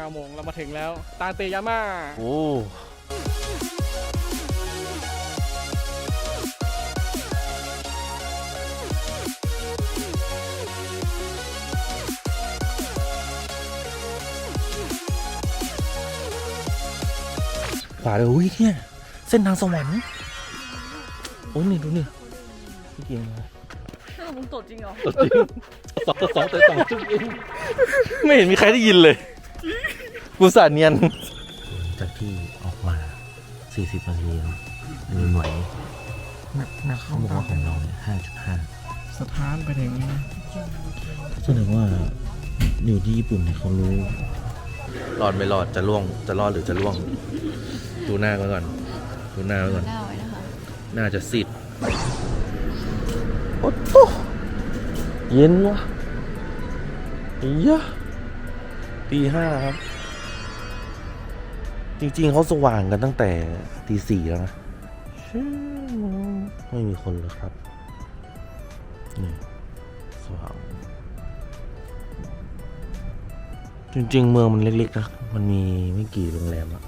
9โมงเรามาถึงแล้ว ตาเตยาม่าโอ้ขวาเลยอุ้ยเนี่ย เส้นทางสวรรค์โอ้ยนี่ดูนี่พี่เกียงนะเออมึงตดจริงเหรอ ตัวจริงสองต่อสองแต่สองจุดเองไม่เห็นมีใครได้ยินเลย กูสาเนียน จากที่ออกมา 40นาทีครับมีหน่วยหนักหนักเขาบอกว่าของเราเนี่ย5.5สถานไปถึงแสดงว่าอยู่ที่ญี่ปุ่นเนี่ยเขารู้รอดไม่รอดจะล่วงจะรอดหรือจะล่วง ดูหน้าไว้ก่อน ดูหน้าไว้ก่อนหน้าไว้นะคะน่าจะสิทธิ์โอ้โหเย็นวะอียะตีห้าครับ จริงๆเขาสว่างกันตั้งแต่ตีสี่แล้วนะไม่มีคนเลยครับนี่สว่างจริงๆ เมืองมันเล็กๆนะมันมีไม่กี่โรงแรมอะ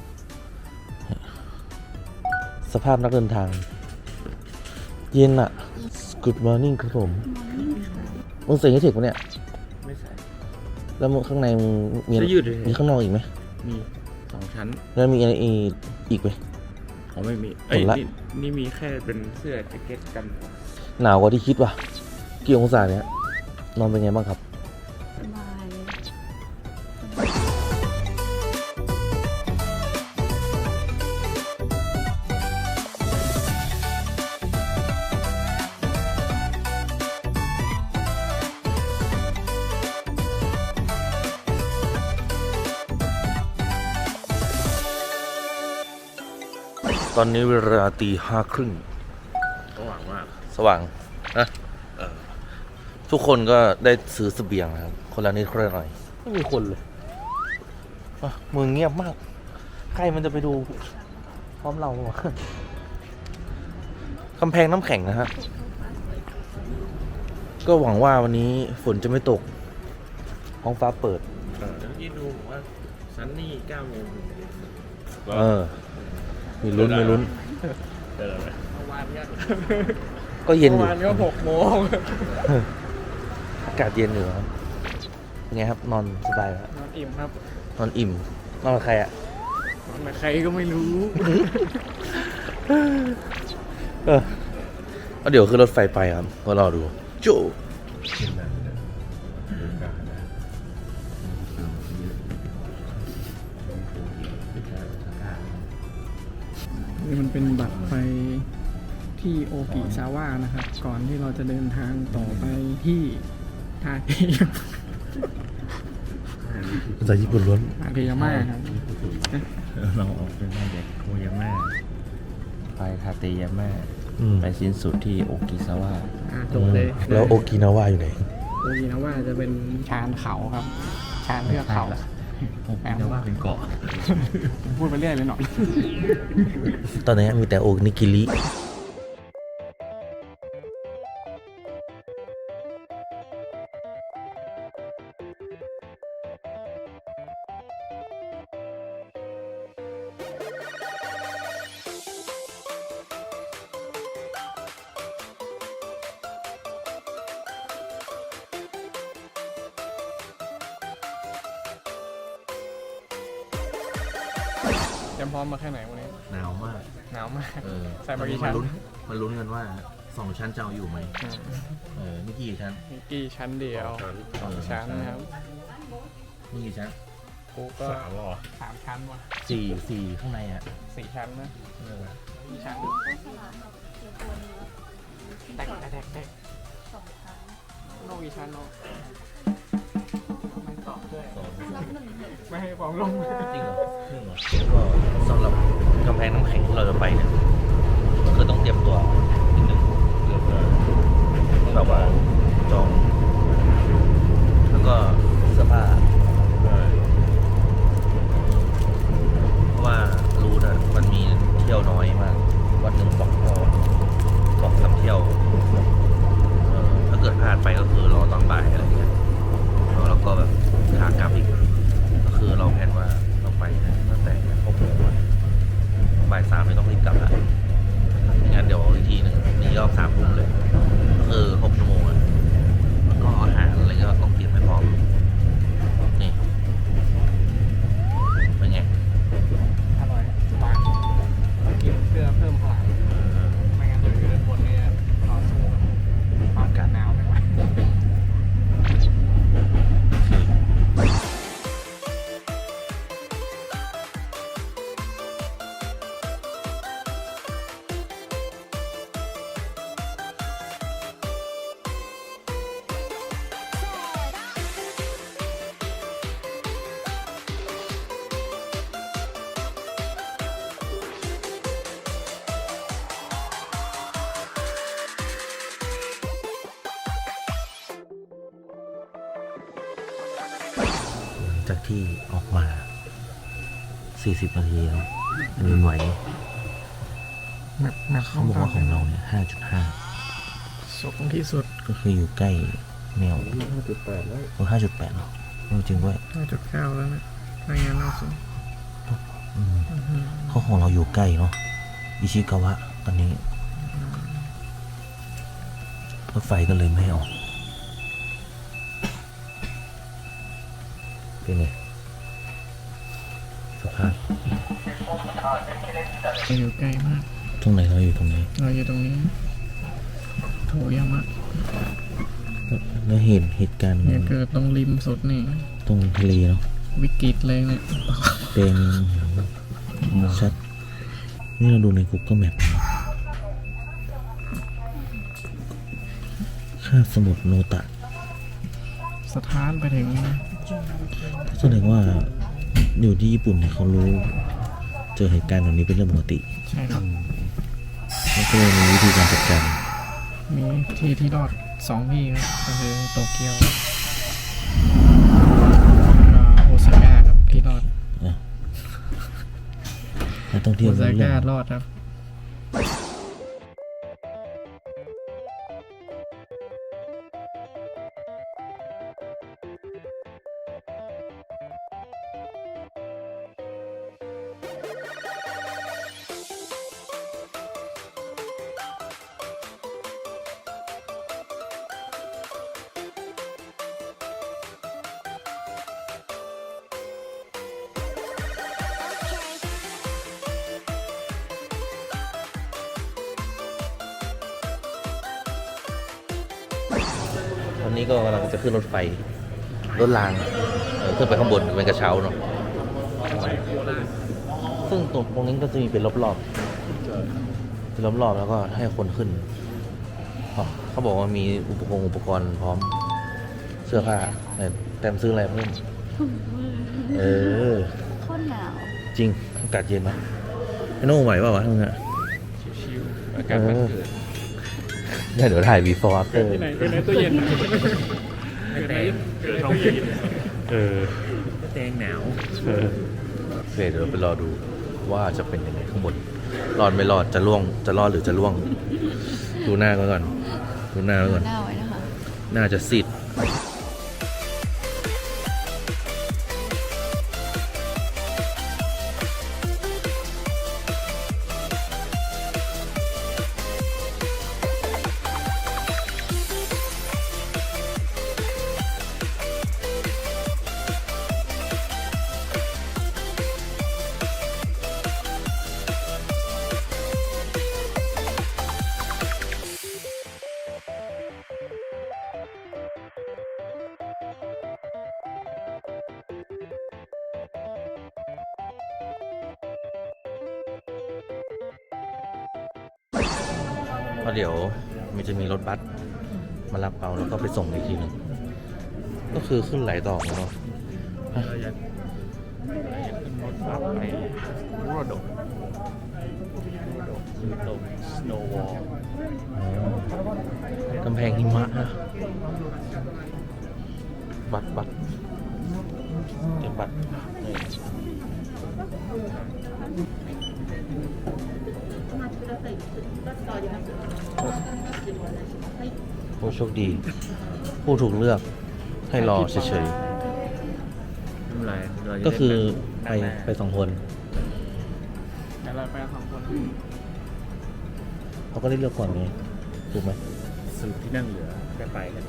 สภาพนักเดินทาง เย็นอะ Good morning ครับผมมึงใส่ให้ถึงปะเนี่ย ไม่ใส่ แล้วมึงข้างในมึงมีจะยืดเลยมีข้างนอกอีกไหมมี สองชั้น แล้วมีอะไรอีกไหม อ๋อไม่มีเอ้ยหมดละ นี่นี่มีแค่เป็นเสื้อแจ็คเก็ตกัน หนาวกว่าที่คิดว่ะ กี่องศาเนี่ยนอนเป็นไงบ้างครับ อนนี้เวลาตีห้าครึ่งก็หวังมาก สว่างนะทุกคนก็ได้ซื้อเสบียงนะครับ คนละนิดคนละหน่อยไม่มีคนเลยอะเมืองเงียบมาก ใครมันจะไปดู พร้อมเราวะกำแพงน้ำแข็งนะฮะก็หวังว่าวันนี้ฝนจะไม่ตกห้องฟ้าเปิดเออแล้วที่ดูผมว่าซันนี่เก้าโมงเออ มีลุ้นมีลุ้นเจอไหมเมื่อวานก็ก็เย็นอยู่ เมื่อวานก็หกโมงอากาศเย็นอยู่ครับเป็นไงครับนอนสบายแล้วนอนอิ่มครับนอนอิ่มนอนกับใครอะ นอนกับใครก็ไม่รู้ เออก็เดี๋ยวขึ้นรถไฟไปครับ ก็รอดู โจ นี่มันเป็นบัตรไปที่โอกิซาวะนะครับ ก่อนที่เราจะเดินทางต่อไปที่ทาเกยาภาษาญี่ปุ่นล้วนทาเกยาม่าครับเราออกเป็นมาจากโคยาม่าไปทาเตยาม่าอืมไปสิ้นสุดที่โอกิซาวะอ่าจบเลยแล้วโอกินาวาอยู่ไหนโอกินาวะจะเป็นชานเขาครับ ชานเทือกเขา โอกินาวะเป็นเกาะ พูดไปเรื่อยเลยหน่อย ตอนนี้มีแต่โอนิกิริ สองชั้นจะเอาอยู่ไหมอืมเออนี่กี่ชั้นมิกกี้ชั้นเดียวสองชั้นนะครับนี่กี่ชั้นกูก็สามสามชั้นว่ะสี่สี่ข้างในอะสี่ชั้นนะเออสี่ชั้นแตกแตกแตกแตกโนกี่ชั้นโนไม่ตอบด้วยไม่ให้ความลงจริงเหรอจริงเหรอก็สำหรับกำแพงน้ำแข็งที่เราจะไปเนี่ยก็คือต้องเตรียมตัว เข้ามาจอง แล้วก็สภาพเพราะว่ารู้นะมันมีเที่ยวน้อยมาก วันหนึ่งสองเที่ยวสองสามเที่ยวถ้าเกิดพลาดไปก็คือรอตอนบ่ายอะไรเงี้ยแล้วก็แบบขากลับอีก ก็คือเราแพนว่าเราไปตั้งแต่หกบ่ายสามไม่ต้องรีบกลับละงั้นเดี๋ยวอีกทีหนึ่งมีรอบสามทุ่มเลย 40นาทีแล้วแผ่นดินไหวแมปแมปเขาบอกว่าของเราเนี่ย5.5สูงที่สุดก็คืออยู่ใกล้แนว5.8แล้วโอ้5.8เนาะเออจริงด้วย5.9แล้วนะรายงานล่าสุดอืมเขาของเราอยู่ใกล้เนาะอิชิกาวะตอนนี้รถไฟก็เลยไม่ออกเป็นไง สภาพเราอยู่ใกล้มาก ตรงไหนเราอยู่ตรงไหนเราอยู่ตรงนี้ โถยามะแล้วเห็นเหตุการณ์เนี่ยเกิดตรงริมสุดนี่ ตรงทะเลเนาะ วิกฤตเลยเนี่ย เป็นชัด นี่เราดูใน Google Map ค่าบสมุทรโนตะ สถานไปถึงแสดงว่า อยู่ที่ญี่ปุ่นเนี่ยเขารู้ เจอเหตุการณ์แบบนี้เป็นเรื่องปกติใช่ครับแล้วก็เลยมีวิธีการจัดการมีที่ที่รอดสองที่ครับก็คือโตเกียวกับโอซาก้าครับที่รอดนักท่องเที่ยวโอซารู้เรื่อก้างรอดครับ ก็กำลังจะขึ้นรถไฟ รถรางเออขึ้นไปข้างบนเป็นกระเช้าเนาะซึ่งตรงตรงนี้ก็จะมีเป็นรอบๆเป็นรอบๆแล้วก็ให้คนขึ้นอ๋อเขาบอกว่ามีอุปกรณ์อุปกรณ์พร้อมเสื้อผ้าแต่แต้มซื้ออะไรเพิ่มเออโคตรหนาวจริงอากาศเย็นไหมไอ้โน่ไหวเปล่าวะทั้งนั้นอะชิวๆอากาศมันเกิด เนี่ยเดี๋ยวถ่าย before after ที่ไหนเป็นในตู้เย็นเกิดอะไรเกิดท้องเย็นเออแตงหนาวเออโอเคเดี๋ยวไปรอดูว่าจะเป็นยังไงข้างบนรอดไม่รอดจะล่วงจะรอดหรือจะล่วง ดูหน้าไว้ก่อนดูหน้าไว้ก่อนหน้าไว้นะคะน่าจะซีดเดี๋ยวมันจะมีรถบัสมารับเราแล้วก็ไปส่งอีกทีหนึงก็คือขึ้นไหลต่อเนาะเราอยากเราอยากขึ้นรถบัสไปโรโดโรโดคือตรง Snow Wall อ๋อกำแพงหิมะนะบัตรบัตรเก็บบัตรนี่ ผู้โชคดี ผู้ถูกเลือกให้รอเฉยไม่เป็นไรเราจะๆ ก็คือไปด้นั่งหน้าไปสองคนแต่เราไปสองคนเขาก็ได้เลือกก่อนไงถูกไหมสูตรที่นั่งเหลือก็ไปกัน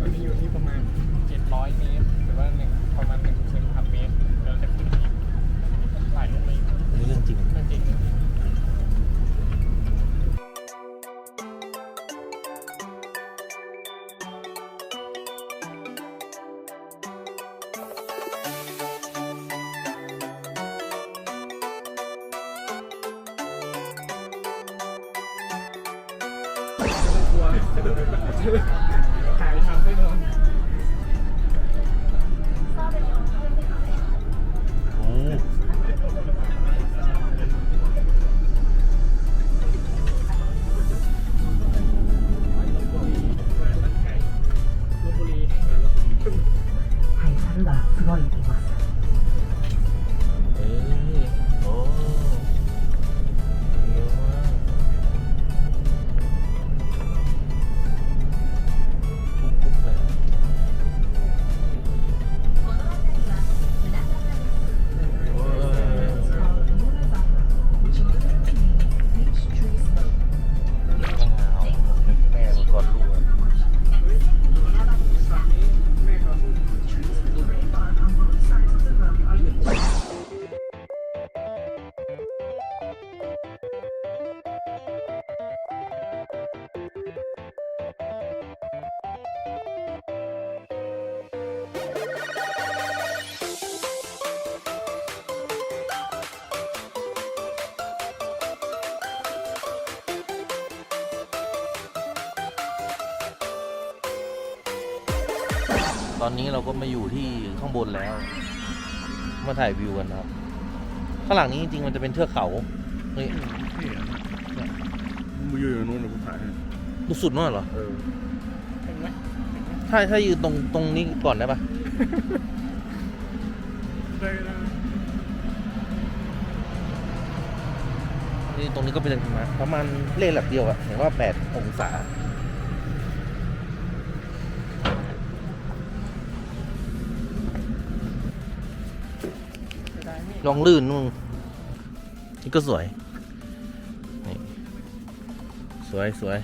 ตอนนี้อยู่ที่ประมาณ700เมตรหรือว่าหนึ่งประมาณ1เซนอีกหลายลงไปอีกอันนี้ ตอนนี้เราก็มาอยู่ที่ข้างบนแล้ว มาถ่ายวิวกันนะครับ ข้างหลังนี้จริงๆมันจะเป็นเทือกเขานี่มึงอยู่อยู่นู้นเดี๋ยวกูถ่ายให้ดูสุดนู่นเหรอ เออถึงไหมถ้าถ้ายืนตรงตรงนี้ก่อนได้ปะเคยนะนี่ตรงนี้ก็เป็นประมาณประมาณเลขหลักเดียวอะเห็นว่าแปดองศา ไม่ได้นี่ ลองลื่นนู่นนี่ก็สวย นี่ สวยสวย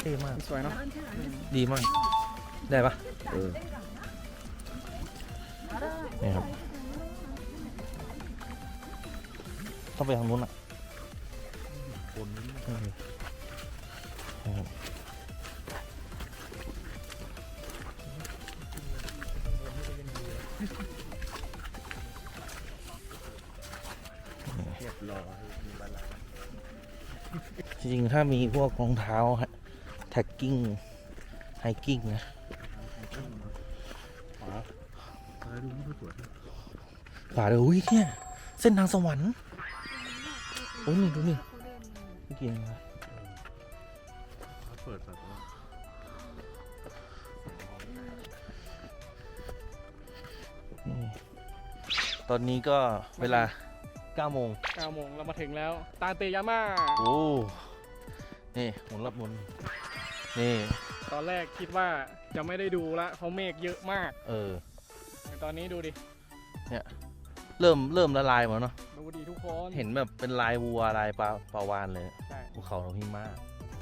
เท่มาก สวยเนาะ ดีมาก ได้ปะเออ นี่ครับ ต้องไปทางนู้นอะคนเรียบร้อยมีบาลานจริงๆถ้ามีพวกรองเท้าแท็กกิ้งไฮกิ้งนะ ขวาเลยอุ้ยเนี่ยเส้นทางสวรรค์โอ้ยนี่ดูนี่เมื่อกี้นะเขาเปิดสัตว์ว่านี่ตอนนี้ก็เวลา9โมง9โมงเรามาถึงแล้ว ตาเตยาม่าโอ้นี่หมุนรับหมุนนี่ ตอนแรกคิดว่าจะไม่ได้ดูละเพราะเมฆเยอะมาก เออแต่ตอนนี้ดูดิเริ่มเริ่มละลายหมดแล้วเนาะดูดิทุกคนเห็นแบบเป็นลายวัวลายปลาปลาวานเลยใช่ภูเขาหิมะ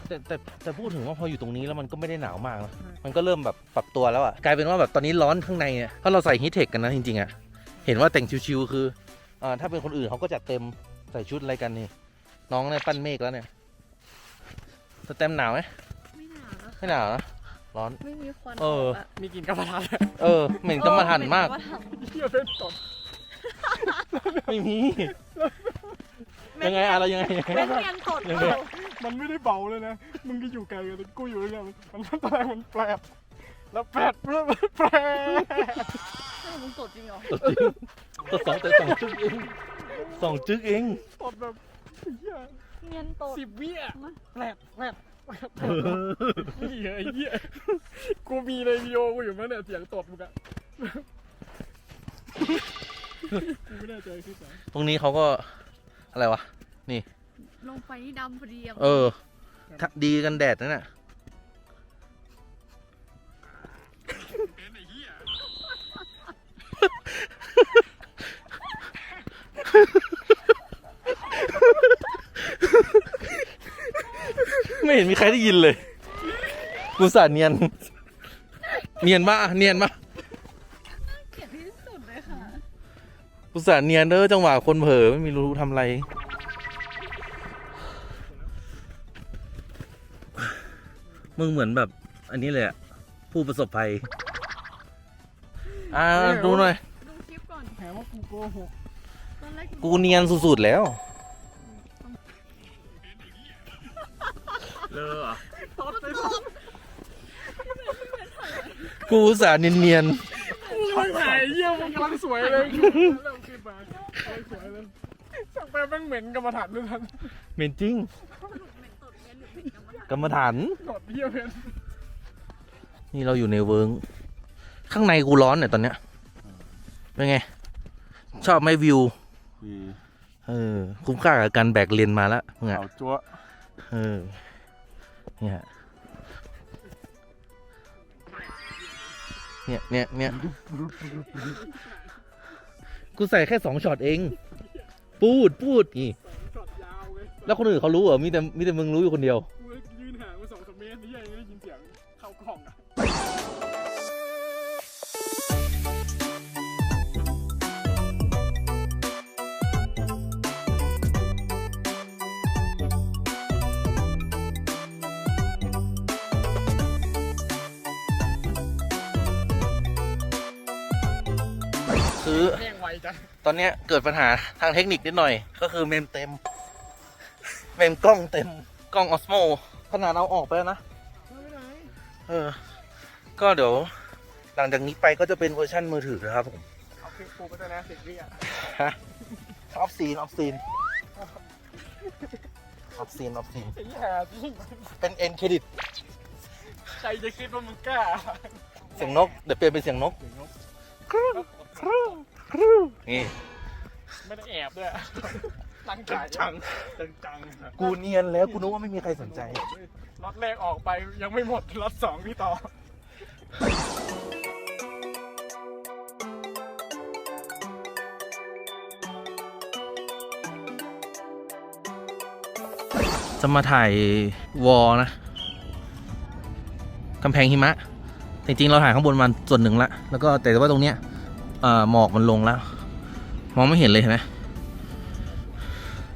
แต่แต่แต่พูดถึงว่าพออยู่ตรงนี้แล้วมันก็ไม่ได้หนาวมากนะมันก็เริ่มแบบปรับตัวแล้วอะ่ะกลายเป็นว่าแบบตอนนี้ร้อนข้างในเนี่ยเพราะเราใส่ฮีทเทคกันนะจริงๆอะ่ะเห็นว่าแต่งชิวๆคืออ่าถ้าเป็นคนอื่นเขาก็จัดเต็มใส่ชุดอะไรกันนี่น้องเนี่ยปั้นเมฆแล้วเนี่ยสแตมป์หนาวไหมไม่หนาวนะไม่หนาวนะ ร้อน ไม่มีควันเออกะมีกลินกระเพาะเออ เหม็นกำมะทันมากเออเฮียเป็นตดไม่มี ยังไงอะไรยังไง เป็นเรียนตดยังเปไงล่ามันไม่ได้เบาเลยนะ มึงก็อยู่ไกลกันกูอยู่เนี่ยมันมันตอนแรกมันแปลบแล้วแปลบแล้วมันแปลบเออมึงตดจริงเหรอตัวจริงตัวสองแต่สองจึ๊กเองสองจึ๊กเองตดแบบเฮียเรียนตดสิบวิอะมาแปลบแปลบ เฮียไอ้เฮียกูมีในวิดีโอกูอยู่มั้งเนี่ยเสียงตดมึงอะกูไม่แน่ใจคือสาตรงนี้เขาก็อะไรวะ ลงไปนี่ดำพอดีอะเออถ้าดีกันแดดนั่นน่ะ ไม่เห็นมีใครได้ยินเลย กูสาเนียน เนียนมาเนียนมาเกลียดที่สุดเลยค่ะ กูสาเนียนเด้อจังหวะคนเผลอไม่มีรู้ทำอะไร มึงเหมือนแบบ อันนี้เลยอะผู้ประสบภัย อ่าดูหน่อย ดูคลิปก่อนแถมว่ากูโกหกตอนแรกกูเนียนสุดๆแล้ว เลอะเหรอกูอุตสาห์เนียนไม่ไหนเยี่ยมมันกำลังสวยเลยเริ่มขึ้นมาสวยสวยเลยสักแป๊บแม่งเหม็นกรรมฐานด้วยทันๆเหม็นจริงกรรมฐานกดเยี่ยมเพนนี่เราอยู่ในเวิร์งข้างในกูร้อนเนี่ยตอนเนี้ยเป็นไง ชอบไหมวิว เออ คุ้มค่ากับการแบกเลนมาแล้วมึงอะเอาจั๊วเออ เนี่ยเนี่ยเนี่ยเนี่ยกูใส่แค่สองช็อตเอง พูดพูดนี่ช็อตยาวเลยแล้วคนอื่นเขารู้เหรอมีแต่มีแต่มึงรู้อยู่คนเดียว กูยืนห่างมาสองสามเมตรนี่ยังได้ยินเสียงเข้ากล่องอะ คือ แห้งไวจังตอนเนี้ยเกิดปัญหาทางเทคนิคนิดหน่อย ก็คือเมมเต็ม เมมกล้องเต็ม กล้องออสโมขนาดเอาออกไปแล้วนะ ไม่เป็นไรเออ ก็เดี๋ยว หลังจากนี้ไปก็จะเป็นเวอร์ชันมือถือนะครับผมเอาคลิปกูไปด้วยนะสิบวิอะฮะออฟซีนออฟซีนออฟซีนออฟซีนไอ้แห่จริงเป็นเอ็นเครดิตใครจะคิดว่ามึงกล้าเสียงนก เดี๋ยวเปลี่ยนเป็นเสียงนกนี่ ไม่ได้แอบด้วยตั้งใจจังจังจังกูเนียนแล้วกูนึกว่าไม่มีใครสนใจล็อตแรกออกไปยังไม่หมดล็อตสองพี่ต่อจะมาถ่ายวอลนะกำแพงหิมะ จริงๆ เราถ่ายข้างบนมาส่วนหนึ่งละ แล้วก็แต่ว่าตรงเนี้ย เอ่อหมอกมันลงแล้ว มองไม่เห็นเลยเห็นไหม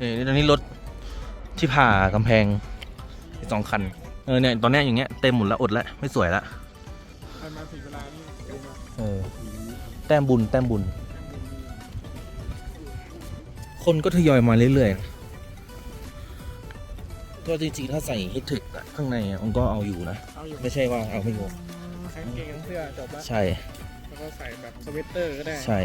นี่ตอนนี้รถที่ผ่ากำแพงสองคัน เออเนี่ยตอนเนี้ยอย่างเงี้ยเต็มหมดแล้วอดแล้วไม่สวยละมันมาถึงเวลานี่เร็วมากเออแต้มบุญแต้มบุญ คนก็ทยอยมาเรื่อยๆก็จริงๆถ้าใส่ฮิตถึกข้างในอะมันก็เอาอยู่นะเอาอยู่ไม่ใช่ว่าเอาไม่อยู่ใส่กางเกงเสื้อจบละใช่แล้ว ก็ใส่แบบสเวตเตอร์ก็ได้ใช่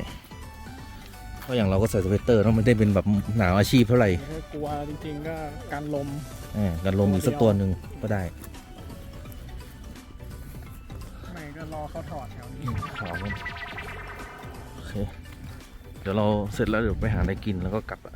เพราะอย่างเราก็ใส่สเวตเตอร์ต้องไม่ได้เป็นแบบหนาวอาชีพเท่าไหร่ถ้ากลัวจริงๆก็การลมเออกันลมอีกสักตัวหนึ่งก็ได้ไม่ก็รอเขาถอดแถวนี้ขอมันโอเคเดี๋ยวเราเสร็จแล้วเดี๋ยวไปหาอะไรกินแล้วก็กลับอะ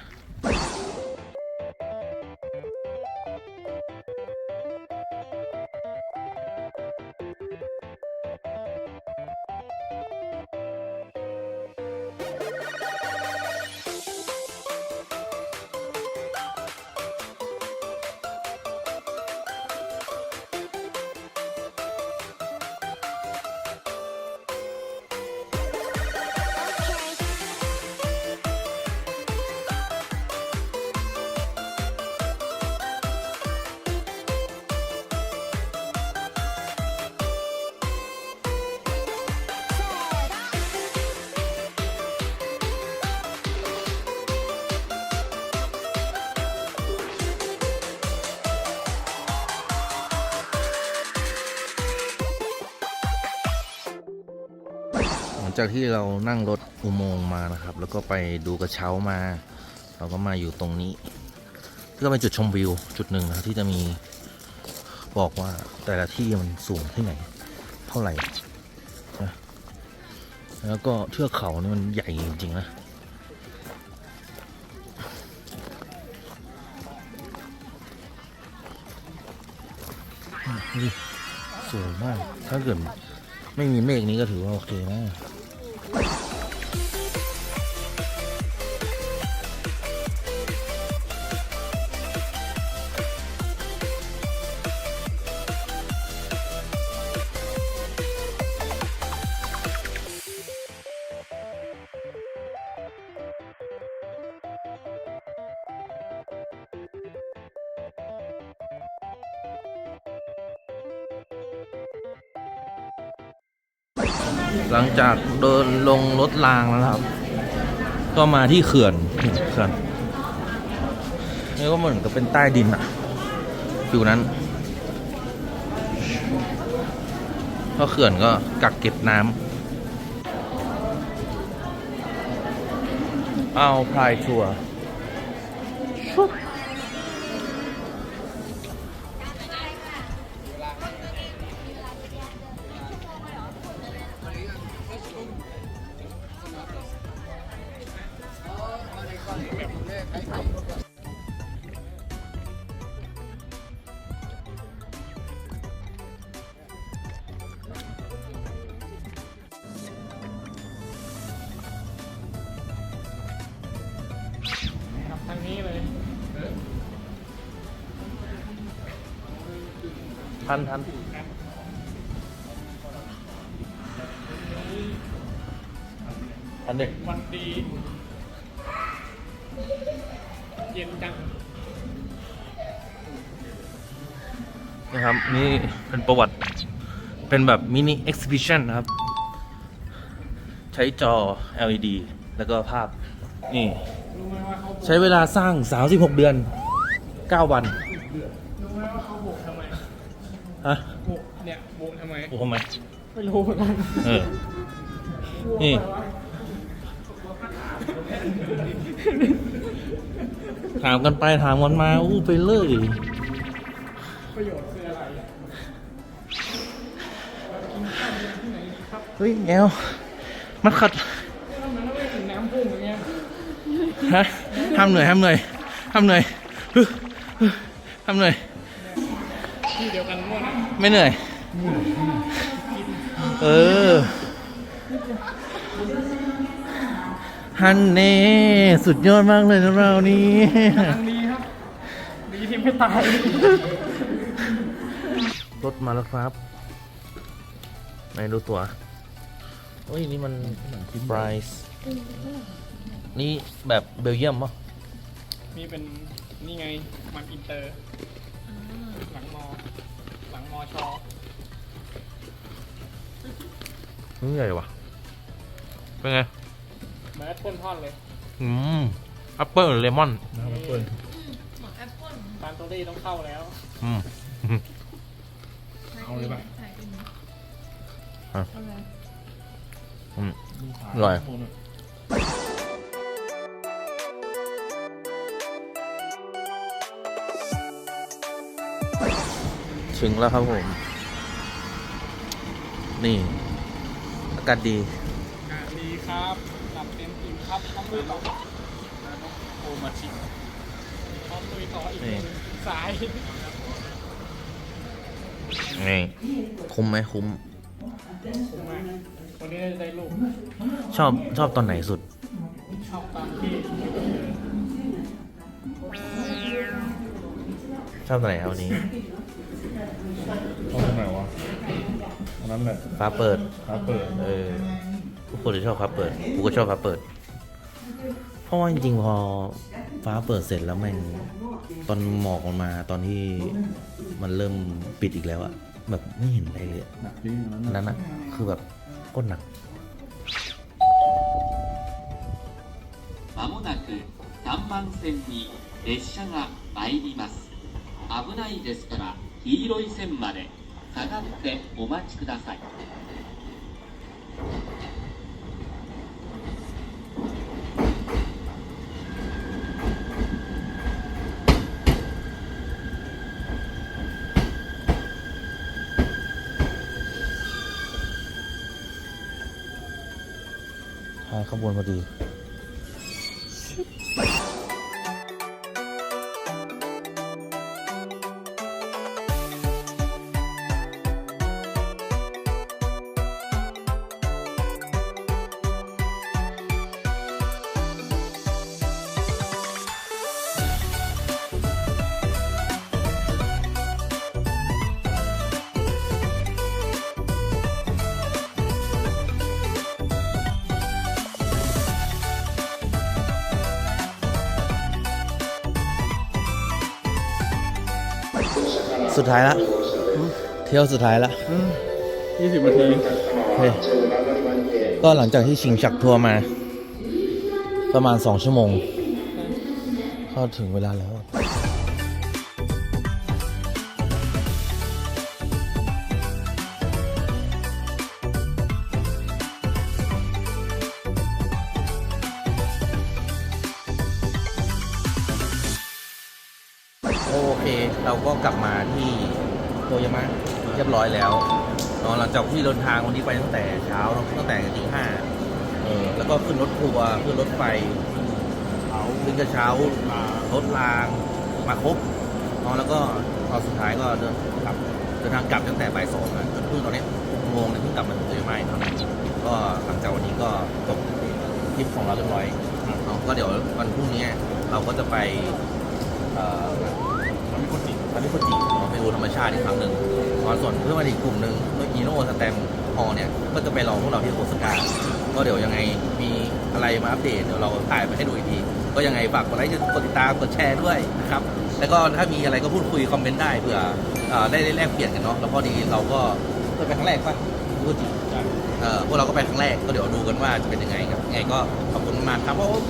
จากที่เรานั่งรถอุโมงค์มานะครับ แล้วก็ไปดูกระเช้ามา เราก็มาอยู่ตรงนี้ก็เป็นจุดชมวิวจุดหนึ่งนะที่จะมีบอกว่าแต่ละที่มันสูงที่ไหน เท่าไหร่นะแล้วก็เทือกเขานี่มันใหญ่จริงๆนะสวยมาก ถ้าเกิดไม่มีเมฆนี้ก็ถือว่าโอเคนะ จากเดินลงรถรางแล้วครับ ก็มาที่เขื่อนเขื่อนนี่ก็เหมือนกับเป็นใต้ดินอะอยู่นั้นก็เขื่อนก็กักเก็บน้ำเอาพายทัวร์ ทันทันทันเด็กวันดี เย็นจัง นะครับ นี่เป็นประวัติ เป็นแบบมินิเอ็กซิบิชันนะครับ ใช้จอ LED แล้วก็ภาพ นี่ ใช้เวลาสร้าง 36 เดือน 9 วัน รู้ไหมว่าเขาโบกทำไม ฮะ โบกเนี่ยโบ กทำไมโอ้ทำไมไม่รู้เหมือนกันเออ นี่ ถามกันไปถามกันมาอู้ไปเลย ประโยชน์คืออะไรเฮ้ยแอลมันขัดแล้วมันไม่ถึงน้ำพุ่งอย่างเงี้ยฮะห้ามเหนื่อยห้ามเหนื่อยห้ามเหนื่อยฮึฮึห้ามเหนื่อย ที่เดียวกันหมดนะไม่เหนื่อย เออ ฮันเน่สุดยอดมากเลยนะเรานี่ทางดีครับดีที่ไม่ตาย รถมาแล้วครับไหนดูตัวเฮ้ย นี่มันไบรส์นี่แบบเบลเยียมปะนี่เป็น นี่ไง มันอินเตอร์ หลังมอ หลังมอชอ นี่ใหญ่ว่ะ เป็นไงเบิร์ดพ่นท่อนเลยอืมแอปเปิลเลมอนตานโตรี่ต้องเข้าแล้วอืม เอาเลยป่ะอืมอร่อย ถึงแล้วครับผม นี่อา กาศดีอ่าดีครับหลับเต็มอิ่มครับต้องลุยต่อโอมาชิต้องลุยต่ออีกนี่สายนี่คุ้มไหมคุ้มคุ้มมากวันนี้ได้ลูกชอบชอบตอนไหนสุด ชอบตามที่ชอบตอนไหนครับวันนี้ ชอบตรงไหนวะอันนั้นแหละ ฟ้าเปิด ฟ้าเปิด เออทุกคนจะชอบฟ้าเปิด กูก็ชอบฟ้าเปิด เพราะว่าจริงๆ พอฟ้าเปิดเสร็จแล้วแม่งตอนหมอกออกมาตอนที่มันเริ่มปิดอีกแล้วอะแบบไม่เห็นอะไรเลยอะ หนักจริงอัน อัน นั้น นั้นอะคือแบบก้นหนัก まもなく3番線に列車が参ります危ないですから黄色い線まで 下がってお待ちください ทายขบวนพอดี สุดท้ายละเที่ยวสุดท้ายละยี่สิบนาทีก็หลังจากที่ชิงชักทัวร์มา ประมาณสองชั่วโมง ก็ถึงเวลาแล้ว โอเค เราก็กลับมาที่โตยามะเรียบร้อยแล้วเนอะหลังจากที่เดินทางวันนี้ไปตั้งแต่เช้าเนอะตั้งแต่ตีห้าเออแล้วก็ขึ้นรถทัวร์ขึ้นรถไฟขึ้นกระเช้ารถรางมาครบเนอะแล้วก็ตอนสุดท้ายก็เดินกลับเดินทางกลับตั้งแต่บ่ายสองจนเพิ่งตอนนี้หกโมงเนี่ยเพิ่งกลับมาถึงโตยามะอีกครั้นก็หลังจากวันนี้ก็จบทริปของเราเรียบร้อยเนอะก็เดี๋ยววันพรุ่งนี้เราก็จะไป เอ่อทำให้คนจีทำให้คนจีไปดูธรรมชาติอีกครั้งหนึ่งตอนส่วนเพื่อนอีกกลุ่มหนึ่งเมื่อกี้โน่สแตมฮอลเนี่ยก็จะไปรอพวกเราที่โอซาก้าก็เดี๋ยวยังไงมีอะไรมาอัปเดตเดี๋ยวเราถ่ายไปให้ดูอีกทีก็ยังไงฝากกดไลค์กดติดตามกดแชร์ด้วยนะครับแล้วก็ถ้ามีอะไรก็พูดคุยคอมเมนต์ได้เผื่อเอ่อได้ได้แลกเปลี่ยนกันเนาะแล้วพอดีเราก็เคยไปครั้งแรกป่ะพูดจริงเออพวกเราก็ไปครั้งแรกก็เดี๋ยวดูกันว่าจะเป็นยังไงครับยังไงก็ขอบคุณมากครับผม